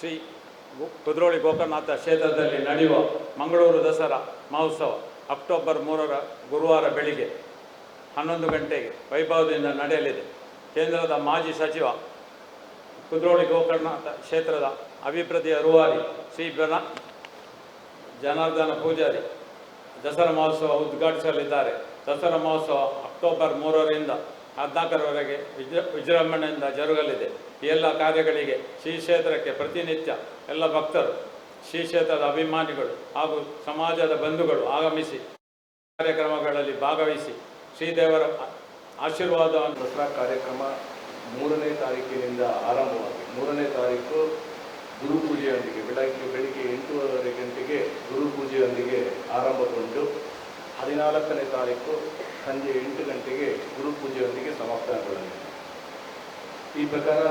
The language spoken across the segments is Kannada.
ಶ್ರೀ ಕುದ್ರೋಳಿ ಗೋಕರ್ಣನಾಥ ಕ್ಷೇತ್ರದಲ್ಲಿ ನಡೆಯುವ ಮಂಗಳೂರು ದಸರಾ ಮಹೋತ್ಸವ ಅಕ್ಟೋಬರ್ ಮೂರರ ಗುರುವಾರ ಬೆಳಿಗ್ಗೆ ಹನ್ನೊಂದು ಗಂಟೆಗೆ ವೈಭವದಿಂದ ನಡೆಯಲಿದೆ. ಕೇಂದ್ರದ ಮಾಜಿ ಸಚಿವ ಕುದ್ರೋಳಿ ಗೋಕರ್ಣನಾಥ ಕ್ಷೇತ್ರದ ಅಭಿವೃದ್ಧಿಯ ರೂವಾರಿ ಶ್ರೀ ಬನ ಜನಾರ್ದನ ಪೂಜಾರಿ ದಸರಾ ಮಹೋತ್ಸವ ಉದ್ಘಾಟಿಸಲಿದ್ದಾರೆ. ದಸರಾ ಮಹೋತ್ಸವ ಅಕ್ಟೋಬರ್ ಮೂರರಿಂದ ಹದಿನಾಲ್ಕರವರೆಗೆ ವಿಜ, ವಿಜೃಂಭಣೆಯಿಂದ ಜರುಗಲಿದೆ. ಈ ಎಲ್ಲ ಕಾರ್ಯಗಳಿಗೆ ಶ್ರೀ ಕ್ಷೇತ್ರಕ್ಕೆ ಪ್ರತಿನಿತ್ಯ ಎಲ್ಲ ಭಕ್ತರು ಶ್ರೀ ಕ್ಷೇತ್ರದ ಅಭಿಮಾನಿಗಳು ಹಾಗೂ ಸಮಾಜದ ಬಂಧುಗಳು ಆಗಮಿಸಿ ಕಾರ್ಯಕ್ರಮಗಳಲ್ಲಿ ಭಾಗವಹಿಸಿ ಶ್ರೀದೇವರ ಆಶೀರ್ವಾದವನ್ನು ದಸರಾ ಕಾರ್ಯಕ್ರಮ ಮೂರನೇ ತಾರೀಕಿನಿಂದ ಆರಂಭವಾಗಿ ಮೂರನೇ ತಾರೀಕು ಗುರು ಪೂಜೆಯೊಂದಿಗೆ, ಬೆಳಗ್ಗೆ, ಬೆಳಿಗ್ಗೆ ಎಂಟೂವರೆ ಗಂಟೆಗೆ ಗುರು ಪೂಜೆಯೊಂದಿಗೆ ಆರಂಭಗೊಂಡು ಹದಿನಾಲ್ಕನೇ ತಾರೀಕು ಸಂಜೆ ಎಂಟು ಗಂಟೆಗೆ ಗುರು ಪೂಜೆಯೊಂದಿಗೆ ಸಮಾಪ್ತಗೊಳ್ಳಲಿದೆ. ಈ ಪ್ರಕಾರ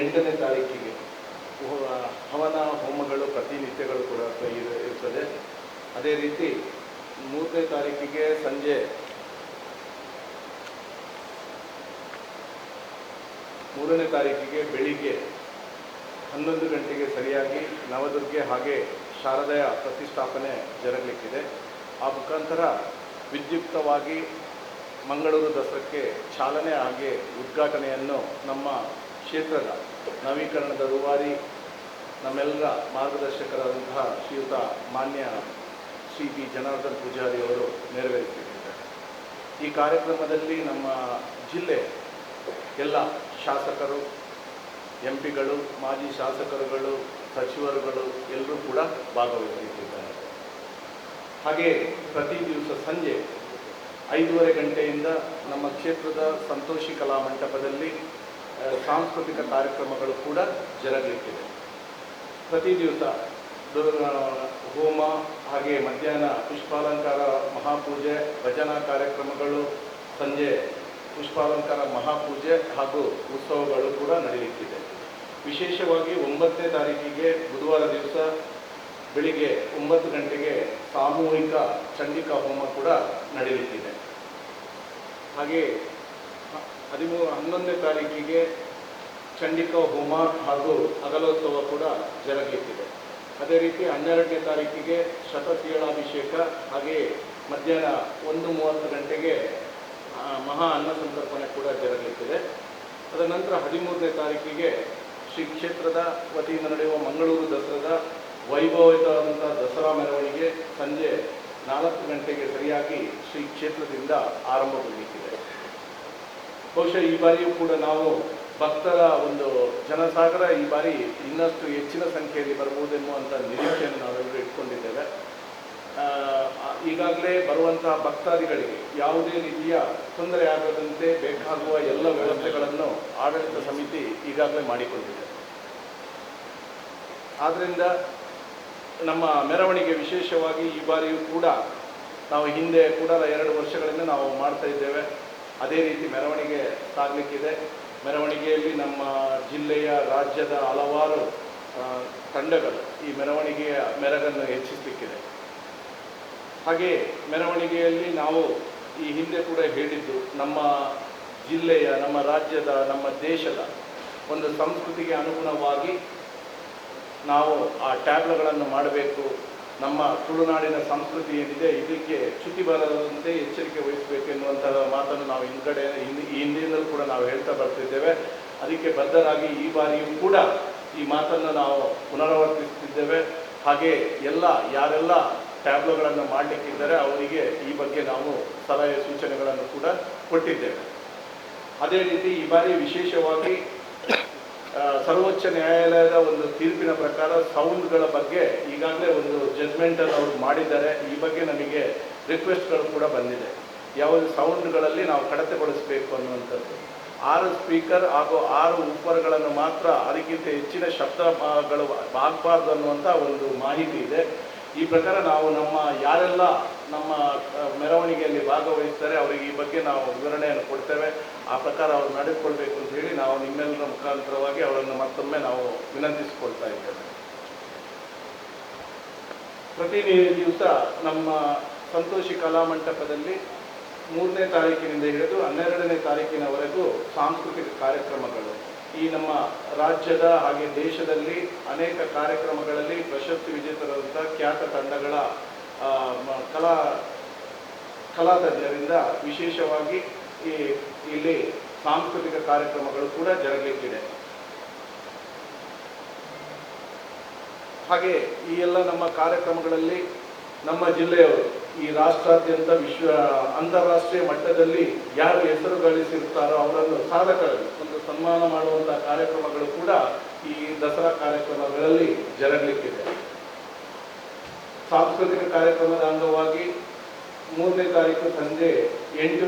ಎಂಟನೇ ತಾರೀಕಿಗೆ ಹವನ, ಹೋಮಗಳು, ಪ್ರತಿನಿತ್ಯಗಳು ಕೂಡ ಇರುತ್ತದೆ ಅದೇ ರೀತಿ ಮೂರನೇ ತಾರೀಕಿಗೆ ಸಂಜೆ ಮೂರನೇ ತಾರೀಕಿಗೆ ಬೆಳಿಗ್ಗೆ ಹನ್ನೊಂದು ಗಂಟೆಗೆ ಸರಿಯಾಗಿ ನವದುರ್ಗೆ ಹಾಗೆ ಶಾರದೆಯ ಪ್ರತಿಷ್ಠಾಪನೆ ಜರಗಲಿಕ್ಕಿದೆ. ಆ ಮುಖಾಂತರ ವಿದ್ಯುಕ್ತವಾಗಿ ಮಂಗಳೂರು ದಸರಾಕ್ಕೆ ಚಾಲನೆ ಹಾಗೆ ಉದ್ಘಾಟನೆಯನ್ನು ನಮ್ಮ ಕ್ಷೇತ್ರದ ನವೀಕರಣದ ರೂವಾರಿ ನಮ್ಮೆಲ್ಲರ ಮಾರ್ಗದರ್ಶಕರಾದಂತಹ ಶ್ರೀಯುತ ಮಾನ್ಯ ಶ್ರೀ ಬಿ ಜನಾರ್ದನ್ ಪೂಜಾರಿ ಅವರು ನೆರವೇರಿಸಿದ್ದಾರೆ. ಈ ಕಾರ್ಯಕ್ರಮದಲ್ಲಿ ನಮ್ಮ ಜಿಲ್ಲೆ ಎಲ್ಲ ಶಾಸಕರು, ಎಂ ಪಿಗಳು, ಮಾಜಿ ಶಾಸಕರುಗಳು, ಸಚಿವರುಗಳು ಎಲ್ಲರೂ ಕೂಡ ಭಾಗವಹಿಸುತ್ತಿದ್ದಾರೆ ಹಾಗೆ ಪ್ರತಿ ದಿವಸ ಸಂಜೆ ಐದೂವರೆ ಗಂಟೆಯಿಂದ ನಮ್ಮ ಕ್ಷೇತ್ರದ ಸಂತೋಷಿ ಕಲಾ ಮಂಟಪದಲ್ಲಿ ಸಾಂಸ್ಕೃತಿಕ ಕಾರ್ಯಕ್ರಮಗಳು ಕೂಡ ಜರಗಲಿಕ್ಕಿದೆ. ಪ್ರತಿ ದಿವಸ ಹೋಮ ಹಾಗೆ ಮಧ್ಯಾಹ್ನ ಪುಷ್ಪಾಲಂಕಾರ, ಮಹಾಪೂಜೆ, ಭಜನಾ ಕಾರ್ಯಕ್ರಮಗಳು, ಸಂಜೆ ಪುಷ್ಪಾಲಂಕಾರ, ಮಹಾಪೂಜೆ ಹಾಗೂ ಉತ್ಸವಗಳು ಕೂಡ ನಡೆಯುತ್ತಿದೆ ವಿಶೇಷವಾಗಿ ಒಂಬತ್ತನೇ ತಾರೀಕಿಗೆ ಬುಧವಾರ ದಿವಸ ಬೆಳಿಗ್ಗೆ ಒಂಬತ್ತು ಗಂಟೆಗೆ ಸಾಮೂಹಿಕ ಚಂಡಿಕಾ ಹೋಮ ಕೂಡ ನಡೆಯುತ್ತಿದೆ ಹಾಗೆ ಹದಿಮೂರು ಹನ್ನೊಂದನೇ ತಾರೀಕಿಗೆ ಚಂಡಿಕಾ ಹೋಮ ಹಾಗೂ ಅಗಲೋತ್ಸವ ಕೂಡ ಜರಗಲಿಕ್ಕಿದೆ ಅದೇ ರೀತಿ ಹನ್ನೆರಡನೇ ತಾರೀಕಿಗೆ ಶತಶೀಳಾಭಿಷೇಕ ಹಾಗೆಯೇ ಮಧ್ಯಾಹ್ನ ಒಂದು ಮೂವತ್ತು ಗಂಟೆಗೆ ಮಹಾ ಅನ್ನ ಸಂತರ್ಪಣೆ ಕೂಡ ಅದರ ನಂತರ ಹದಿಮೂರನೇ ತಾರೀಕಿಗೆ ಶ್ರೀ ಕ್ಷೇತ್ರದ ವತಿಯಿಂದ ನಡೆಯುವ ಮಂಗಳೂರು ದಸರಾದ ವೈಭವಿತವಾದಂಥ ದಸರಾ ಮೆರವಣಿಗೆ ಸಂಜೆ ನಾಲ್ಕು ಗಂಟೆಗೆ ಸರಿಯಾಗಿ ಶ್ರೀ ಕ್ಷೇತ್ರದಿಂದ ಆರಂಭಗೊಳ್ಳುತ್ತಿದೆ ಬಹುಶಃ ಈ ಬಾರಿಯೂ ಕೂಡ ನಾವು ಭಕ್ತರ ಒಂದು ಜನಸಾಗರ ಈ ಬಾರಿ ಇನ್ನಷ್ಟು ಹೆಚ್ಚಿನ ಸಂಖ್ಯೆಯಲ್ಲಿ ಬರಬಹುದೆನ್ನುವಂಥ ನಿರೀಕ್ಷೆಯನ್ನು ನಾವೆಲ್ಲರೂ ಇಟ್ಕೊಂಡಿದ್ದೇವೆ. ಈಗಾಗಲೇ ಬರುವಂತಹ ಭಕ್ತಾದಿಗಳಿಗೆ ಯಾವುದೇ ರೀತಿಯ ತೊಂದರೆ ಆಗದಂತೆ ಬೇಕಾಗುವ ಎಲ್ಲ ವ್ಯವಸ್ಥೆಗಳನ್ನು ಆಡಳಿತ ಸಮಿತಿ ಈಗಾಗಲೇ ಮಾಡಿಕೊಂಡಿದೆ. ಆದ್ದರಿಂದ ನಮ್ಮ ಮೆರವಣಿಗೆ ವಿಶೇಷವಾಗಿ ಈ ಬಾರಿಯೂ ಕೂಡ ನಾವು ಹಿಂದೆ ಕೂಡ ಎರಡು ವರ್ಷಗಳಿಂದ ನಾವು ಮಾಡ್ತಾ ಇದ್ದೇವೆ. ಅದೇ ರೀತಿ ಮೆರವಣಿಗೆ ಸಾಗಲಿಕ್ಕಿದೆ ಮೆರವಣಿಗೆಯಲ್ಲಿ ನಮ್ಮ ಜಿಲ್ಲೆಯ ರಾಜ್ಯದ ಹಲವಾರು ತಂಡಗಳು ಈ ಮೆರವಣಿಗೆಯ ಮೆರಗನ್ನು ಹೆಚ್ಚಿಸಲಿಕ್ಕಿದೆ. ಹಾಗೆ ಮೆರವಣಿಗೆಯಲ್ಲಿ ನಾವು ಈ ಹಿಂದೆ ಕೂಡ ಹೇಳಿದ್ದು, ನಮ್ಮ ಜಿಲ್ಲೆಯ, ನಮ್ಮ ರಾಜ್ಯದ, ನಮ್ಮ ದೇಶದ ಒಂದು ಸಂಸ್ಕೃತಿಗೆ ಅನುಗುಣವಾಗಿ ನಾವು ಆ ಟ್ಯಾಬ್ಲೆಗಳನ್ನು ಮಾಡಬೇಕು. ನಮ್ಮ ತುಳುನಾಡಿನ ಸಂಸ್ಕೃತಿ ಏನಿದೆ, ಇದಕ್ಕೆ ಚ್ಯುತಿ ಬರದಂತೆ ಎಚ್ಚರಿಕೆ ವಹಿಸಬೇಕು ಎನ್ನುವಂತಹ ಮಾತನ್ನು ನಾವು ಹಿಂದ್ಗಡೆ ಹಿಂದಿನಿಂದಲೂ ಕೂಡ ನಾವು ಹೇಳ್ತಾ ಬರ್ತಿದ್ದೇವೆ. ಅದಕ್ಕೆ ಬದ್ಧರಾಗಿ ಈ ಬಾರಿಯೂ ಕೂಡ ಈ ಮಾತನ್ನು ನಾವು ಪುನರಾವರ್ತಿಸುತ್ತಿದ್ದೇವೆ. ಹಾಗೆ ಎಲ್ಲ, ಯಾರೆಲ್ಲ ಟ್ಯಾಬ್ಲೋಗಳನ್ನು ಮಾಡಲಿಕ್ಕಿದ್ದರೆ, ಅವರಿಗೆ ಈ ಬಗ್ಗೆ ನಾವು ಸಲಹೆ ಸೂಚನೆಗಳನ್ನು ಕೂಡ ಕೊಟ್ಟಿದ್ದೇವೆ. ಅದೇ ರೀತಿ ಈ ಬಾರಿ ವಿಶೇಷವಾಗಿ ಸರ್ವೋಚ್ಚ ನ್ಯಾಯಾಲಯದ ಒಂದು ತೀರ್ಪಿನ ಪ್ರಕಾರ ಸೌಂಡ್ಗಳ ಬಗ್ಗೆ ಈಗಾಗಲೇ ಒಂದು ಜಡ್ಜ್ಮೆಂಟನ್ನು ಅವರು ಮಾಡಿದ್ದಾರೆ. ಈ ಬಗ್ಗೆ ನಮಗೆ ರಿಕ್ವೆಸ್ಟ್ಗಳು ಕೂಡ ಬಂದಿದೆ. ಯಾವುದು ಸೌಂಡ್ಗಳಲ್ಲಿ ನಾವು ಕಡತಗೊಳಿಸಬೇಕು ಅನ್ನುವಂಥದ್ದು. ಆರು ಸ್ಪೀಕರ್ ಹಾಗೂ ಆರು ಉಪ್ಪರ್ಗಳನ್ನು ಮಾತ್ರ ಅದಕ್ಕಿಂತ ಹೆಚ್ಚಿನ ಶಬ್ದಗಳು ಆಗಬಾರ್ದು ಅನ್ನುವಂಥ ಒಂದು ಮಾಹಿತಿ ಇದೆ. ಈ ಪ್ರಕಾರ ನಾವು ನಮ್ಮ ಯಾರೆಲ್ಲ ನಮ್ಮ ಮೆರವಣಿಗೆಯಲ್ಲಿ ಭಾಗವಹಿಸ್ತಾರೆ, ಅವರಿಗೆ ಈ ಬಗ್ಗೆ ನಾವು ವಿವರಣೆಯನ್ನು ಕೊಡ್ತೇವೆ. ಆ ಪ್ರಕಾರ ಅವ್ರು ನಡೆದುಕೊಳ್ಬೇಕು ಅಂತ ಹೇಳಿ ನಾವು ನಿಮ್ಮೆಲ್ಲರ ಮುಖಾಂತರವಾಗಿ ಅವರನ್ನು ಮತ್ತೊಮ್ಮೆ ನಾವು ವಿನಂತಿಸಿಕೊಳ್ತಾ ಇದ್ದೇವೆ. ಪ್ರತಿ ದಿವಸ ನಮ್ಮ ಸಂತೋಷಿ ಕಲಾ ಮಂಟಪದಲ್ಲಿ ಮೂರನೇ ತಾರೀಕಿನಿಂದ ಹಿಡಿದು ಹನ್ನೆರಡನೇ ತಾರೀಕಿನವರೆಗೂ ಸಾಂಸ್ಕೃತಿಕ ಕಾರ್ಯಕ್ರಮಗಳು. ಈ ನಮ್ಮ ರಾಜ್ಯದ ಹಾಗೆ ದೇಶದಲ್ಲಿ ಅನೇಕ ಕಾರ್ಯಕ್ರಮಗಳಲ್ಲಿ ಪ್ರಶಸ್ತಿ ವಿಜೇತರಾದಂಥ ಖ್ಯಾತ ತಂಡಗಳ ಕಲಾ ಕಲಾ ತಜ್ಞರಿಂದ ವಿಶೇಷವಾಗಿ ಈ ಇಲ್ಲಿ ಸಾಂಸ್ಕೃತಿಕ ಕಾರ್ಯಕ್ರಮಗಳು ಕೂಡ ಜರುಗಲಿಕ್ಕಿದೆ. ಹಾಗೆ ಈ ಎಲ್ಲ ನಮ್ಮ ಕಾರ್ಯಕ್ರಮಗಳಲ್ಲಿ ನಮ್ಮ ಜಿಲ್ಲೆಯವರು, ಈ ರಾಷ್ಟ್ರಾದ್ಯಂತ ವಿಶ್ವ, ಅಂತಾರಾಷ್ಟ್ರೀಯ ಮಟ್ಟದಲ್ಲಿ ಯಾರು ಹೆಸರು ಗಳಿಸಿರ್ತಾರೋ ಅವರನ್ನು ಸಾಧಕರಲ್ಲಿ ಒಂದು ಸನ್ಮಾನ ಮಾಡುವಂತಹ ಕಾರ್ಯಕ್ರಮಗಳು ಕೂಡ ಈ ದಸರಾ ಕಾರ್ಯಕ್ರಮಗಳಲ್ಲಿ ಜರಗಲಿಕ್ಕಿದೆ. ಸಾಂಸ್ಕೃತಿಕ ಕಾರ್ಯಕ್ರಮದ ಅಂಗವಾಗಿ ಮೂರನೇ ತಾರೀಕು ಸಂಜೆ ಎಂಟು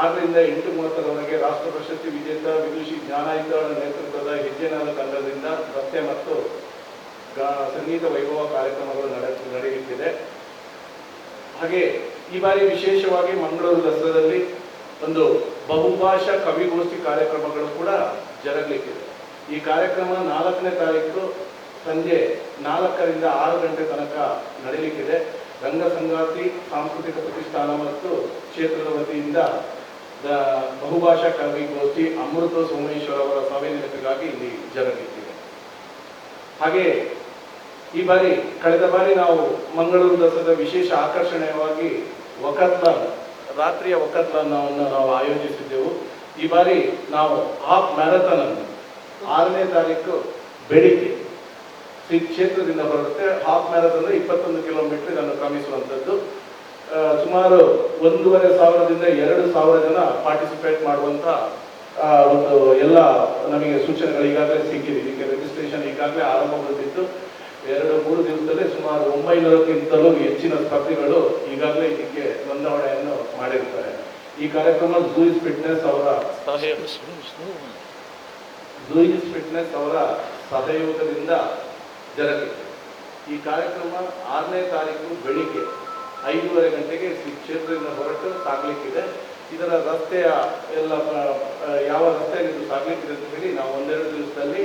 ಆರರಿಂದ ಎಂಟು ಮೂವತ್ತರವರೆಗೆ ರಾಷ್ಟ್ರ ಪ್ರಶಸ್ತಿ ವಿಜೇತ ವಿದುಷಿ ಜ್ಞಾನಾಯುತ ನೇತೃತ್ವದ ಹೆಜ್ಜೆನಾದ ತಂಡದಿಂದ ನೃತ್ಯ ಮತ್ತು ಸಂಗೀತ ವೈಭವ ಕಾರ್ಯಕ್ರಮಗಳು ನಡೆ, ನಡೆಯುತ್ತಿದೆ. ಹಾಗೆ ಈ ಬಾರಿ ವಿಶೇಷವಾಗಿ ಮಂಗಳೂರು ದಸರಾದಲ್ಲಿ ಒಂದು ಬಹುಭಾಷಾ ಕವಿಗೋಷ್ಠಿ ಕಾರ್ಯಕ್ರಮಗಳು ಕೂಡ ಜರಗಲಿಕ್ಕಿದೆ. ಈ ಕಾರ್ಯಕ್ರಮ ನಾಲ್ಕನೇ ತಾರೀಕು ಸಂಜೆ ನಾಲ್ಕರಿಂದ ಆರು ಗಂಟೆ ತನಕ ನಡೀಲಿಕ್ಕಿದೆ. ರಂಗ ಸಂಗಾತಿ ಸಾಂಸ್ಕೃತಿಕ ಪ್ರತಿಷ್ಠಾನ ಮತ್ತು ಕ್ಷೇತ್ರದ ವತಿಯಿಂದ ಬಹುಭಾಷಾ ಕವಿಗೋಷ್ಠಿ ಅಮೃತ ಸೋಮೇಶ್ವರ ಅವರ ಸಭೆ ನೆನಪಿಗಾಗಿ ಇಲ್ಲಿ ಜರಗಲಿಕ್ಕಿದೆ ಹಾಗೆ ಈ ಬಾರಿ ಕಳೆದ ಬಾರಿ ನಾವು ಮಂಗಳೂರು ದಸರದ ವಿಶೇಷ ಆಕರ್ಷಣೀಯವಾಗಿ ವಕತ್ಲಾನ್ ರಾತ್ರಿಯ ವಕತ್ಲಾನವನ್ನು ನಾವು ಆಯೋಜಿಸಿದ್ದೆವು. ಈ ಬಾರಿ ನಾವು ಹಾಫ್ ಮ್ಯಾರಥಾನ್ ಅನ್ನು, ಆರನೇ ತಾರೀಕು ಬೆಳಿಗ್ಗೆ ಶ್ರೀ ಕ್ಷೇತ್ರದಿಂದ ಬರುತ್ತೆ. ಹಾಫ್ ಮ್ಯಾರಥಾನ್ ಇಪ್ಪತ್ತೊಂದು ಕಿಲೋಮೀಟರ್ ಇದನ್ನು ಕ್ರಮಿಸುವಂಥದ್ದು. ಸುಮಾರು ಒಂದೂವರೆ ಸಾವಿರದಿಂದ ಎರಡು ಸಾವಿರ ಜನ ಪಾರ್ಟಿಸಿಪೇಟ್ ಮಾಡುವಂತ ಒಂದು ಎಲ್ಲ ನಮಗೆ ಸೂಚನೆಗಳು ಈಗಾಗಲೇ ಸಿಕ್ಕಿದೆ. ಇದಕ್ಕೆ ರಿಜಿಸ್ಟ್ರೇಷನ್ ಈಗಾಗಲೇ ಆರಂಭಗೊಂಡಿದ್ದು ಎರಡು, ಮೂರು ದಿವಸದಲ್ಲಿ ಸುಮಾರು ಒಂಬೈನೂರಕ್ಕಿಂತಲೂ ಹೆಚ್ಚಿನ ಸ್ಪರ್ಧಿಗಳು ಈಗಾಗಲೇ ಇದಕ್ಕೆ ನೋಂದಾವಣೆಯನ್ನು ಮಾಡಿರ್ತಾರೆ. ಈ ಕಾರ್ಯಕ್ರಮ ಜೂಯಿಸ್ ಫಿಟ್ನೆಸ್ ಅವರ ಜೂಯಿಸ್ ಫಿಟ್ನೆಸ್ ಅವರ ಸಹಯೋಗದಿಂದ ಜರುಗಿದೆ. ಈ ಕಾರ್ಯಕ್ರಮ ಆರನೇ ತಾರೀಕು ಬೆಳಿಗ್ಗೆ ಐದೂವರೆ ಗಂಟೆಗೆ ಕ್ಷೇತ್ರದಿಂದ ಹೊರಟು ಸಾಗಲಿಕ್ಕಿದೆ. ಇದರ ರಸ್ತೆಯ ಎಲ್ಲ ಯಾವ ರಸ್ತೆಯಲ್ಲಿ ಇದು ಸಾಗಲಿಕ್ಕಿದೆ ಅಂತ ಹೇಳಿ ನಾವು ಒಂದೆರಡು ದಿವಸದಲ್ಲಿ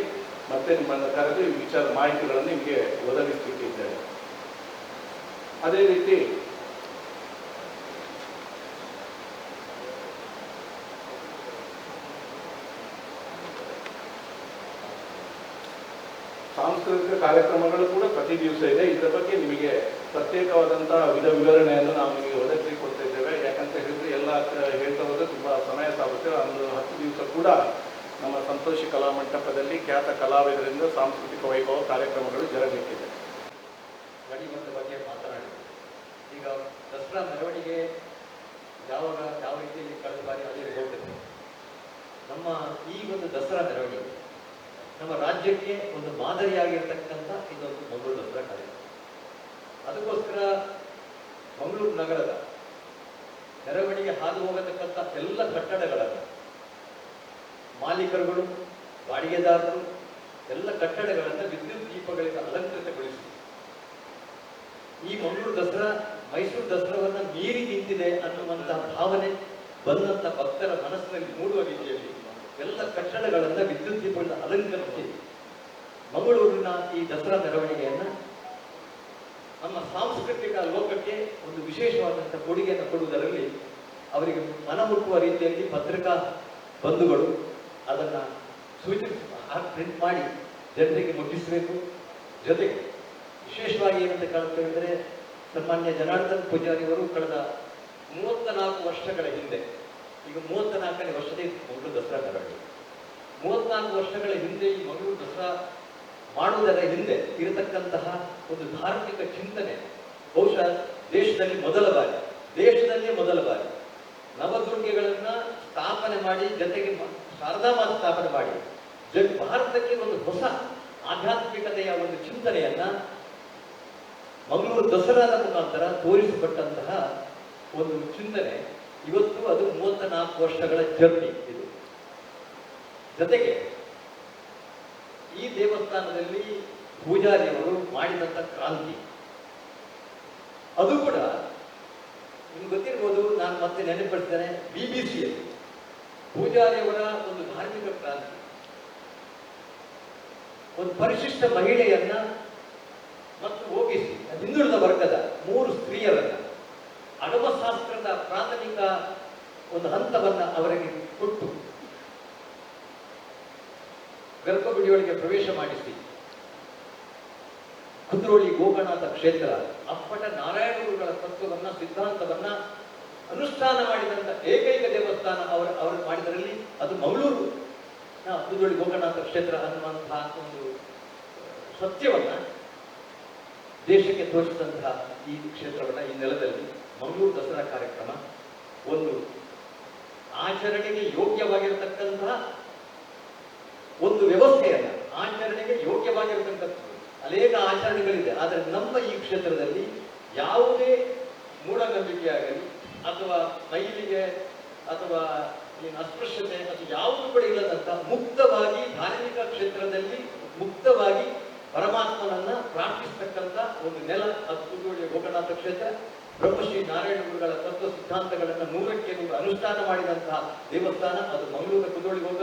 ಮತ್ತೆ ನಿಮ್ಮನ್ನು ಕರೆದು ಈ ವಿಚಾರ ಮಾಹಿತಿಗಳನ್ನು ನಿಮಗೆ ಒದಗಿಸಲಿಕ್ಕಿದ್ದೇವೆ. ಅದೇ ರೀತಿ ಸಾಂಸ್ಕೃತಿಕ ಕಾರ್ಯಕ್ರಮಗಳು ಕೂಡ ಪ್ರತಿ ದಿವಸ ಇದೆ. ಇದರ ಬಗ್ಗೆ ನಿಮಗೆ ಪ್ರತ್ಯೇಕವಾದಂತಹ ವಿಧ ವಿವರಣೆಯನ್ನು ನಾವು ನಿಮಗೆ ಒದಗಿಸಿ ಕೊಡ್ತಾ ಇದ್ದೇವೆ ಯಾಕಂತ ಹೇಳಿದ್ರೆ ಎಲ್ಲ ಹೇಳ್ತಾ ಹೋದ್ರೆ ತುಂಬಾ ಸಮಯ ಸಾಗುತ್ತೆ. ಒಂದು ಹತ್ತು ದಿವಸ ಕೂಡ ನಮ್ಮ ಸಂತೋಷಿ ಕಲಾ ಮಂಟಪದಲ್ಲಿ ಖ್ಯಾತ ಕಲಾವಿದರಿಂದ ಸಾಂಸ್ಕೃತಿಕ ವೈಭವ ಕಾರ್ಯಕ್ರಮಗಳು ಜರಗಲಿಕ್ಕಿದೆ. ಗಡಿಮಟ್ಟದ ಬಗ್ಗೆ ಮಾತನಾಡಿ. ಈಗ ದಸರಾ ಮೆರವಣಿಗೆ ಯಾವಾಗ, ಯಾವ ರೀತಿಯಲ್ಲಿ ಕಳೆದ ಬಾರಿ ಅಲ್ಲಿ ಹೋಗ್ತದೆ? ನಮ್ಮ ಈ ಒಂದು ದಸರಾ ಮೆರವಣಿಗೆ ನಮ್ಮ ರಾಜ್ಯಕ್ಕೆ ಒಂದು ಮಾದರಿಯಾಗಿರ್ತಕ್ಕಂಥ ಇದೊಂದು ಮಂಗಳೂರು ದಸರಾ ಕಾರ್ಯಕ್ರಮ ಅದಕ್ಕೋಸ್ಕರ ಮಂಗಳೂರು ನಗರದ ಮೆರವಣಿಗೆ ಹಾದು ಹೋಗತಕ್ಕಂಥ ಎಲ್ಲ ಕಟ್ಟಡಗಳನ್ನು ಮಾಲೀಕರುಗಳು, ಬಾಡಿಗೆದಾರರು ಎಲ್ಲ ಕಟ್ಟಡಗಳನ್ನು ವಿದ್ಯುತ್ ದೀಪಗಳಿಂದ ಅಲಂಕೃತಗೊಳಿಸಿ ಈ ಮಂಗಳೂರು ದಸರಾ, ಮೈಸೂರು ದಸರಾವನ್ನು ಮೀರಿ ನಿಂತಿದೆ ಅನ್ನುವಂತಹ ಭಾವನೆ ಬಂದಂತ ಭಕ್ತರ ಮನಸ್ಸಿನಲ್ಲಿ ಮೂಡುವ ರೀತಿಯಲ್ಲಿ ಎಲ್ಲ ಕಟ್ಟಡಗಳನ್ನ ವಿದ್ಯುತ್ ದೀಪಗಳಿಂದ ಅಲಂಕರಿಸಿ ಮಂಗಳೂರಿನ ಈ ದಸರಾ ಮೆರವಣಿಗೆಯನ್ನ ನಮ್ಮ ಸಾಂಸ್ಕೃತಿಕ ಲೋಕಕ್ಕೆ ಒಂದು ವಿಶೇಷವಾದಂಥ ಕೊಡುಗೆಯನ್ನು ಕೊಡುವುದರಲ್ಲಿ ಅವರಿಗೆ ಮನಮುಟ್ಟುವ ರೀತಿಯಲ್ಲಿ ಪತ್ರಿಕಾ ಬಂಧುಗಳು ಅದನ್ನ ಸೂಚಿಸಿ ಪ್ರಿಂಟ್ ಮಾಡಿ ಜನರಿಗೆ ಮುಟ್ಟಿಸಬೇಕು. ಜೊತೆಗೆ ವಿಶೇಷವಾಗಿ ಏನಂತ ಕಾಣುತ್ತೇವೆ ಅಂದರೆ ಸನ್ಮಾನ್ಯ ಜನಾರ್ದನ್ ಪೂಜಾರಿಯವರು ಕಳೆದ ಮೂವತ್ತ ನಾಲ್ಕು ವರ್ಷಗಳ ಹಿಂದೆ ಈಗ ಮೂವತ್ತ ನಾಲ್ಕನೇ ವರ್ಷದಲ್ಲಿ ಮಂಗಳೂರು ದಸರಾ ಮೆರವಣಿಗೆ. ಮೂವತ್ನಾಲ್ಕು ವರ್ಷಗಳ ಹಿಂದೆ ಈ ಮಂಗಳೂರು ದಸರಾ ಮಾಡುವುದರ ಹಿಂದೆ ಇರತಕ್ಕಂತಹ ಒಂದು ಧಾರ್ಮಿಕ ಚಿಂತನೆ, ಬಹುಶಃ ದೇಶದಲ್ಲಿ ಮೊದಲ ಬಾರಿ, ದೇಶದಲ್ಲೇ ಮೊದಲ ಬಾರಿ ನವದುರ್ಗೆಗಳನ್ನ ಸ್ಥಾಪನೆ ಮಾಡಿ, ಜೊತೆಗೆ ಶಾರದಾ ಮಾತ ಸ್ಥಾಪನೆ ಮಾಡಿ ಜೊತೆ ಭಾರತಕ್ಕೆ ಒಂದು ಹೊಸ ಆಧ್ಯಾತ್ಮಿಕತೆಯ ಒಂದು ಚಿಂತನೆಯನ್ನ ಮಂಗಳೂರು ದಸರಾದ ಮುಖಾಂತರ ತೋರಿಸಿಕೊಟ್ಟಂತಹ ಒಂದು ಚಿಂತನೆ ಇವತ್ತು ಅದು ಮೂವತ್ತ ನಾಲ್ಕು ವರ್ಷಗಳ ಜರ್ನಿ ಇದು. ಜೊತೆಗೆ ಈ ದೇವಸ್ಥಾನದಲ್ಲಿ ಪೂಜಾರಿಯವರು ಮಾಡಿದಂಥ ಕ್ರಾಂತಿ. ಅದು ಕೂಡ ನಿಮ್ಗೆ ಗೊತ್ತಿರ್ಬೋದು, ನಾನು ಮತ್ತೆ ನೆನಪಿಡ್ತೇನೆ ಬಿ ಬಿ ಸಿಯಲ್ಲಿ ಪೂಜಾರಿಯವರ ಒಂದು ಧಾರ್ಮಿಕ ಕ್ರಾಂತಿ. ಒಂದು ಪರಿಶಿಷ್ಟ ಮಹಿಳೆಯನ್ನ ಮತ್ತು ಓಬಿಸಿ ಹಿಂದುಳಿದ ವರ್ಗದ ಮೂರು ಸ್ತ್ರೀಯರನ್ನ ಅಣುವಶಾಸ್ತ್ರದ ಪ್ರಾಥಮಿಕ ಒಂದು ಹಂತವನ್ನು ಅವರಿಗೆ ಕೊಟ್ಟು ಗರ್ಭಗುಡಿಯೊಳಗೆ ಪ್ರವೇಶ ಮಾಡಿಸಿ. ಕುದ್ರೋಳಿ ಗೋಕರ್ಣಾಥ ಕ್ಷೇತ್ರ, ಅಪ್ಪಟ ನಾರಾಯಣಗುರುಗಳ ತತ್ವವನ್ನ, ಸಿದ್ಧಾಂತವನ್ನ ಅನುಷ್ಠಾನ ಮಾಡಿದಂತ ಏಕೈಕ ದೇವಸ್ಥಾನ ಅವರು ಅವರು ಮಾಡಿದರಲ್ಲಿ ಅದು ಮಂಗಳೂರು ಕುದ್ರೋಳಿ ಗೋಕರ್ಣಾಥ ಕ್ಷೇತ್ರ ಅನ್ನುವಂತಹ ಒಂದು, ಸತ್ಯವನ್ನ ದೇಶಕ್ಕೆ ತೋರಿಸಿದಂತಹ ಈ ಕ್ಷೇತ್ರವನ್ನ ಈ ನೆಲದಲ್ಲಿ. ಮಂಗಳೂರು ದಸರಾ ಕಾರ್ಯಕ್ರಮ ಒಂದು ಆಚರಣೆಗೆ ಯೋಗ್ಯವಾಗಿರತಕ್ಕಂತಹ ಒಂದು ವ್ಯವಸ್ಥೆಯನ್ನ ಆಚರಣೆಗೆ ಯೋಗ್ಯವಾಗಿರತಕ್ಕಂಥದ್ದು. ಅನೇಕ ಆಚರಣೆಗಳಿದೆ, ಆದರೆ ನಮ್ಮ ಈ ಕ್ಷೇತ್ರದಲ್ಲಿ ಯಾವುದೇ ಮೂಢನಂಬಿಕೆಯಾಗಲಿ ಅಥವಾ ಮೈಲಿಗೆ ಅಥವಾ ಅಸ್ಪೃಶ್ಯತೆ ಅದು ಯಾವುದು ಕೂಡ ಇಲ್ಲದಂತ ಮುಕ್ತವಾಗಿ ಧಾರ್ಮಿಕ ಕ್ಷೇತ್ರದಲ್ಲಿ ಮುಕ್ತವಾಗಿ ಪರಮಾತ್ಮನನ್ನ ಪ್ರಾರ್ಥಿಸ್ತಕ್ಕಂಥ ಒಂದು ನೆಲ ಕುದುರೋಳಿಯ ಗೋಕರ್ಣಾಥ ಕ್ಷೇತ್ರ. ಬ್ರಹ್ಮಶ್ರೀ ನಾರಾಯಣ ಗುರುಗಳ ತತ್ವ ಸಿದ್ಧಾಂತಗಳನ್ನು ನೂರಕ್ಕೆ ನೂರು ಅನುಷ್ಠಾನ ಮಾಡಿದಂತಹ ದೇವಸ್ಥಾನ ಅದು ಮಂಗಳೂರು ಕುದೋಳಿ ಹೋಗ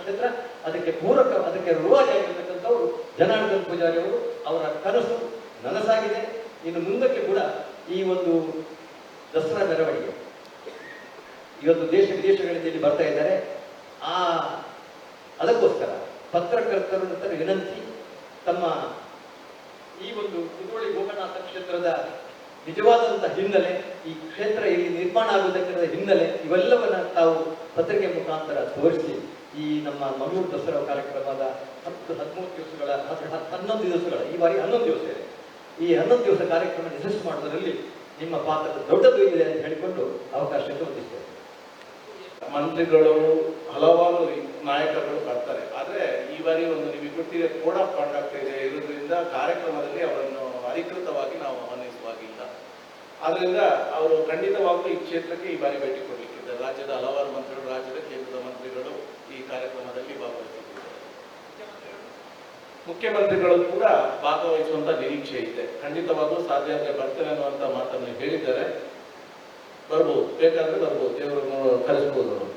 ಕ್ಷೇತ್ರ. ಅದಕ್ಕೆ ಪೂರಕ, ಅದಕ್ಕೆ ರುವಾಗಿರ್ತಕ್ಕಂಥವರು ಜನಾರ್ದನ್ ಪೂಜಾರಿ ಅವರು. ಅವರ ಕನಸು ನನಸಾಗಿದೆ. ಇನ್ನು ಮುಂದಕ್ಕೆ ಕೂಡ ಈ ಒಂದು ದಸರಾ ಮೆರವಣಿಗೆ. ಇವತ್ತು ದೇಶ ವಿದೇಶಗಳಿಂದ ಇಲ್ಲಿ ಬರ್ತಾ ಇದ್ದಾರೆ. ಆ ಅದಕ್ಕೋಸ್ಕರ ಪತ್ರಕರ್ತರು ವಿನಂತಿ ತಮ್ಮ ಈ ಒಂದು ಕುದೋಳಿ ಗೋಕನಾಥ ಕ್ಷೇತ್ರದ ನಿಜವಾದಂತ ಹಿನ್ನೆಲೆ ಈ ಕ್ಷೇತ್ರ ಇಲ್ಲಿ ನಿರ್ಮಾಣ ಆಗುವುದಕ್ಕಿರುವ ಹಿನ್ನೆಲೆ ಇವೆಲ್ಲವನ್ನ ತಾವು ಪತ್ರಿಕೆ ಮುಖಾಂತರ ತೋರಿಸಿ ಈ ನಮ್ಮ ಮಂಗಳೂರು ದಸರಾ ಕಾರ್ಯಕ್ರಮದ ಹತ್ತು ಹದಿಮೂರು ದಿವಸಗಳ ಹನ್ನೊಂದು ದಿವಸಗಳ, ಈ ಬಾರಿ ಹನ್ನೊಂದು ದಿವಸ ಇದೆ. ಈ ಹನ್ನೊಂದು ದಿವಸ ಕಾರ್ಯಕ್ರಮ ಯಶಸ್ಸು ಮಾಡುವುದರಲ್ಲಿ ನಿಮ್ಮ ಪಾತ್ರ ದೊಡ್ಡದು ಇದೆ ಅಂತ ಹೇಳಿಕೊಂಡು ಅವಕಾಶ ಹೊಂದಿಸ್ತೇವೆ ಮಂತ್ರಿಗಳು ಹಲವಾರು ನಾಯಕರುಗಳು ಬರ್ತಾರೆ. ಆದ್ರೆ ಈ ಬಾರಿ ಒಂದು ನಿಮಗೆ ಗೊತ್ತಿದೆ ಕೋಡ್ ಆಫ್ ಕಾಂಡಕ್ಟ್ ಇದೆ ಇರೋದ್ರಿಂದ ಕಾರ್ಯಕ್ರಮದಲ್ಲಿ ಅವರನ್ನು ಅಧಿಕೃತವಾಗಿ ನಾವು ಆಹ್ವಾನಿಸುವಾಗಿಲ್ಲ. ಆದ್ದರಿಂದ ಅವರು ಖಂಡಿತವಾಗ್ಲೂ ಈ ಕ್ಷೇತ್ರಕ್ಕೆ ಈ ಬಾರಿ ಭೇಟಿ ಕೊಡಲಿಕ್ಕಿದ್ದಾರೆ. ರಾಜ್ಯದ ಹಲವಾರು ಮಂತ್ರಿಗಳು, ರಾಜ್ಯದ ಕೇಂದ್ರದ ಮಂತ್ರಿಗಳು ಈ ಕಾರ್ಯಕ್ರಮದಲ್ಲಿ ಭಾಗವಹಿಸಿದ್ದಾರೆ. ಮುಖ್ಯಮಂತ್ರಿಗಳು ಕೂಡ ಭಾಗವಹಿಸುವಂತ ನಿರೀಕ್ಷೆ ಇದೆ. ಖಂಡಿತವಾಗಲೂ ಸಾಧ್ಯ ಆದರೆ ಬರ್ತೇನೆ ಅನ್ನುವಂತ ಮಾತನ್ನು ಹೇಳಿದ್ದಾರೆ. ಬರ್ಬೋದು. ಬೇಕಾದ್ರೆ ಬರ್ಬೋದು. ದೇವರನ್ನು ಕರೆಸ್ಬೋದು.